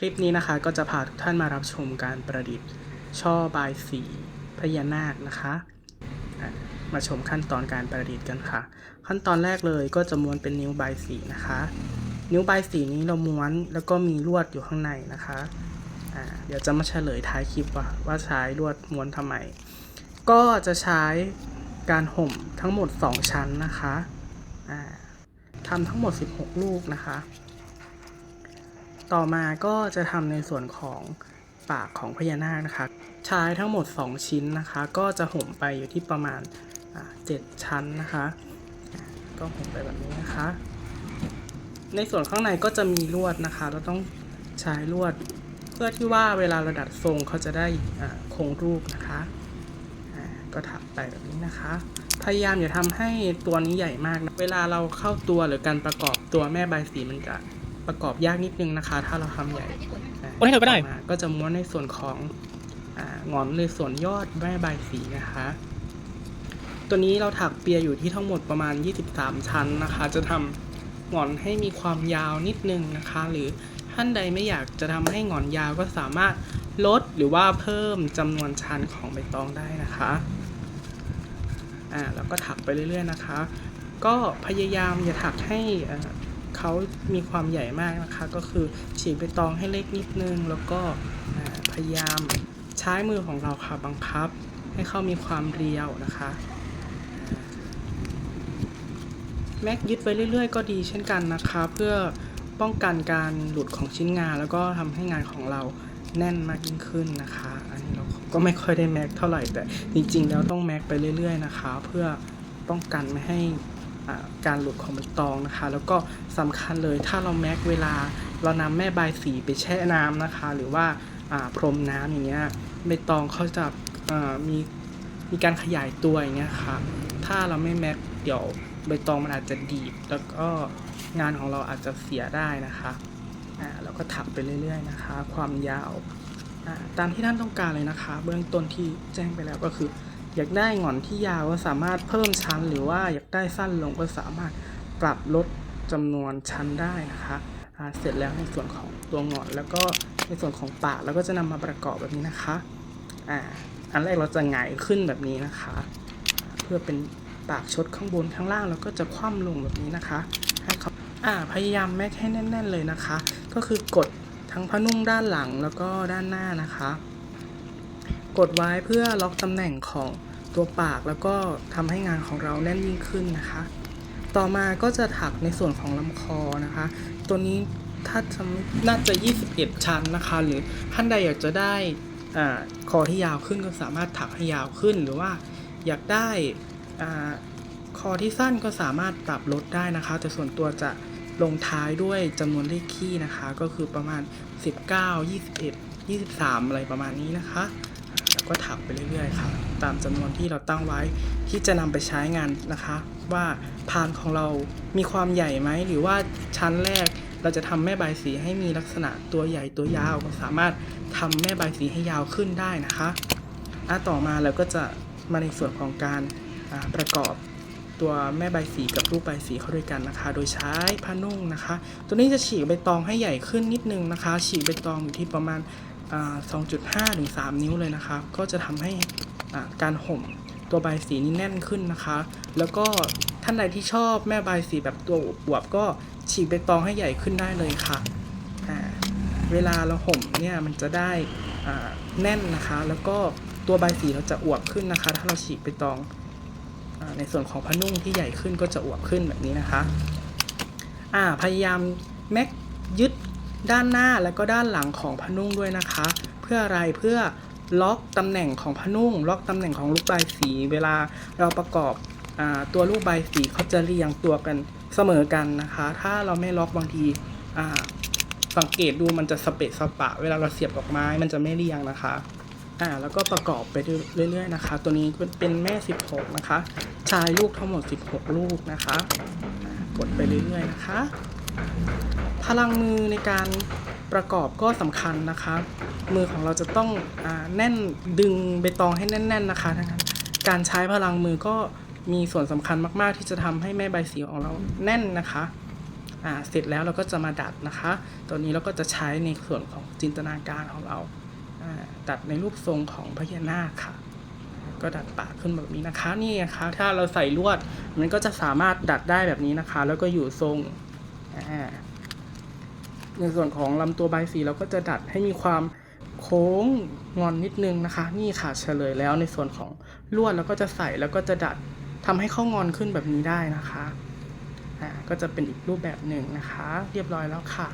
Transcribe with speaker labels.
Speaker 1: คลิปนี้นะคะก็จะพาทุกท่านมารับชมการประดิษฐ์ ช่อบายสีพญานาคนะคะ มาชมขั้นตอนการประดิษฐ์กันค่ะ ขั้นตอนแรกเลยก็จะม้วนเป็นนิ้วบายสีนะคะ นิ้วบายสีนี้เราม้วนแล้วก็มีลวดอยู่ข้างในนะคะเดี๋ยวจะมาเฉลยท้ายคลิปว่าว่าใช้ลวดม้วนทำไม ก็จะใช้การห่มทั้งหมด 2 ชั้นนะคะอ่าทำทั้งหมด 16 ลูกนะคะ ต่อมาก็จะทำในส่วนของปากของพญานาคนะคะ ใช้ทั้งหมด 2 ชิ้นนะคะ ก็จะห่มไปอยู่ที่ประมาณอ่า7ชั้นนะคะ ก็ห่มไปแบบนี้นะคะ ในส่วนข้างในก็จะมีลวดนะคะ เราต้องใช้ลวดเพื่อที่ว่าเวลาราดัดทรงเขาจะได้คงรูปนะคะก็ถักไปแบบนี้นะคะ พยายามอย่าทำให้ตัวนี้ใหญ่มากนะเวลาเราเข้าตัวหรือการประกอบตัวแม่ใบสีมันจะ ประกอบยากนิดนึงนะคะ ถ้าเราทำใหญ่อ่า
Speaker 2: โอ้ยเธอก็ได้
Speaker 1: ต่มาก็จะม้วนในส่วนของอ่างอนในส่วนยอดแม่ใบสีนะคะ ตัวนี้เราถักเปียอยู่ที่ทั้งหมดประมาณ 23 ชั้นนะคะ จะทำหงอนให้มีความยาวนิดนึงนะคะ หรือท่านใดไม่อยากจะทำให้หงอนยาวก็สามารถลดหรือว่าเพิ่มจำนวนชั้นของใบตองได้นะคะอ่าแล้วก็ถักไปเรื่อยๆนะคะ ก็พยายามอย่าถักให้ เขามีความใหญ่มากนะคะ ก็คือฉีกใบตองให้เล็กนิดนึง แล้วก็พยายามใช้มือของเราค่ะบังคับ ให้เขามีความเรียวนะคะแม็กยึดไว้เรื่อย ๆ ก็ดีเช่นกันนะคะ เพื่อป้องกันการหลุดของชิ้นงาน แล้วก็ทำให้งานของเราแน่นมากยิ่งขึ้นนะคะ อันนี้เราก็ไม่ค่อยได้แม็กเท่าไหร่แต่จริง ๆ แล้วต้องแม็กไปเรื่อย ๆ นะคะ เพื่อป้องกันไม่ให้ การหลุดของใบตองนะคะ แล้วก็สำคัญเลยถ้าเราแม็กเวลาเรานำแม่ใบสีไปแช่น้ำนะคะ หรือว่าพรมน้ำอย่างเงี้ยใบตองเขาจะมีมีการขยายตัวอย่างเงี้ยค่ะ ถ้าเราไม่แม็กเดี๋ยวใบตองมันอาจจะดีดแล้วก็งานของเราอาจจะเสียได้นะคะอ่าเราก็ถักไปเรื่อย ๆ นะคะ ความยาวตามที่ท่านต้องการเลยนะคะ เบื้องต้นที่แจ้งไปแล้วก็คือ อยากได้หงอนที่ยาวก็สามารถเพิ่มชั้น หรือว่าอยากได้สั้นลงก็สามารถปรับลดจำนวนชั้นได้นะคะเสร็จแล้วในส่วนของตัวหงอนแล้วก็ในส่วนของปากเราก็จะนำมาประกอบแบบนี้นะคะอ่าอันแรกเราจะหงายขึ้นแบบนี้นะคะ เพื่อเป็นปากชดข้างบนข้างล่างแล้วก็จะคว่ำลงแบบนี้นะคะให้เขาอ่าพยายามแม็กให้แน่น ๆ เลยนะคะ ก็คือกดทั้งผ้านุ่งด้านหลังแล้วก็ด้านหน้านะคะ กดไว้เพื่อล็อกตำแหน่งของตัวปากแล้วก็ทำให้งานของเราแน่นยิ่งขึ้นนะคะ ต่อมาก็จะถักในส่วนของลำคอนะคะ ตัวนี้ถ้าจำน่าจะ 21 ชั้นนะคะ หรือท่านใดอยากจะได้อคอที่ยาวขึ้นก็สามารถถักให้ยาวขึ้น หรือว่าอยากได้อคอที่สั้นก็สามารถปรับลดได้นะคะ แต่ส่วนตัวจะลงท้ายด้วยจำนวนเลขคี่นะคะ ก็คือประมาณ 19 21 23 อะไรประมาณนี้นะคะ ก็ถักไปเรื่อยๆค่ะ ตามจำนวนที่เราตั้งไว้ที่จะนำไปใช้งานนะคะ ว่าพานของเรามีความใหญ่ไหม หรือว่าชั้นแรกเราจะทำแม่ใบสีให้มีลักษณะตัวใหญ่ตัวยาวก็สามารถทำแม่ใบสีให้ยาวขึ้นได้นะคะอะต่อมาเราก็จะมาในส่วนของการประกอบตัวแม่ใบสีกับรูปใบสีเข้าด้วยกันนะคะ โดยใช้ผ้านุ่งนะคะ ตัวนี้จะฉีกใบตองให้ใหญ่ขึ้นนิดนึงนะคะ ฉีกใบตองอยู่ที่ประมาณ 2.5ถึง3นิ้วเลยนะคะ ก็จะทำให้การห่มตัวใบสีนี่แน่นขึ้นนะคะ แล้วก็ท่านใดที่ชอบแม่ใบสีแบบตัวอวบก็ฉีกใบตองให้ใหญ่ขึ้นได้เลยค่ะ เวลาเราห่มเนี่ยมันจะได้แน่นนะคะ แล้วก็ตัวใบสีเราจะอวบขึ้นนะคะ ถ้าเราฉีกใบตองอในส่วนของผนุ่งที่ใหญ่ขึ้นก็จะอวบขึ้นแบบนี้นะคะ พยายามแม็กยึด ด้านหน้าแล้วก็ด้านหลังของผนุ่งด้วยนะคะ เพื่ออะไรเพื่อล็อกตำแหน่งของผนุ่ง ล็อกตำแหน่งของลูกใบสี เวลาเราประกอบอตัวลูกใบสีเขาจะเรียงตัวกันเสมอกันนะคะ ถ้าเราไม่ล็อกบางทีสังเกตดูมันจะสเปะสปะ เวลาเราเสียบดอกไม้มันจะไม่เรียงนะคะอ่าแล้วก็ประกอบไปเรื่อยๆนะคะ ตัวนี้เป็นแม่ 16 นะคะ ชายลูกทั้งหมด 16 ลูกนะคะกดไปเรื่อยๆนะคะ พลังมือในการประกอบก็สำคัญนะคะ มือของเราจะต้องอแน่นดึงใบตองให้แน่น ๆนะคะดังนั้นการใช้พลังมือก็มีส่วนสำคัญมาก ๆ ที่จะทำให้แม่ใบสีของเราแน่นนะคะอ่าเสร็จแล้วเราก็จะมาดัดนะคะ ตัวนี้เราก็จะใช้ในส่วนของจินตนาการของเราาดัดในรูปทรงของพญานาคค่ะ ก็ดัดปากขึ้นแบบนี้นะคะ นี่นะคะ ถ้าเราใส่ลวด มันก็จะสามารถดัดได้แบบนี้นะคะ แล้วก็อยู่ทรง ในส่วนของลำตัวใบสีเราก็จะดัดให้มีความโค้งงอนนิดนึงนะคะ นี่ค่ะเฉลยแล้วในส่วนของลวดเราก็จะใส่แล้วก็จะดัดทำให้เข้างอนขึ้นแบบนี้ได้นะคะก็จะเป็นอีกรูปแบบหนึ่งนะคะ เรียบร้อยแล้วค่ะ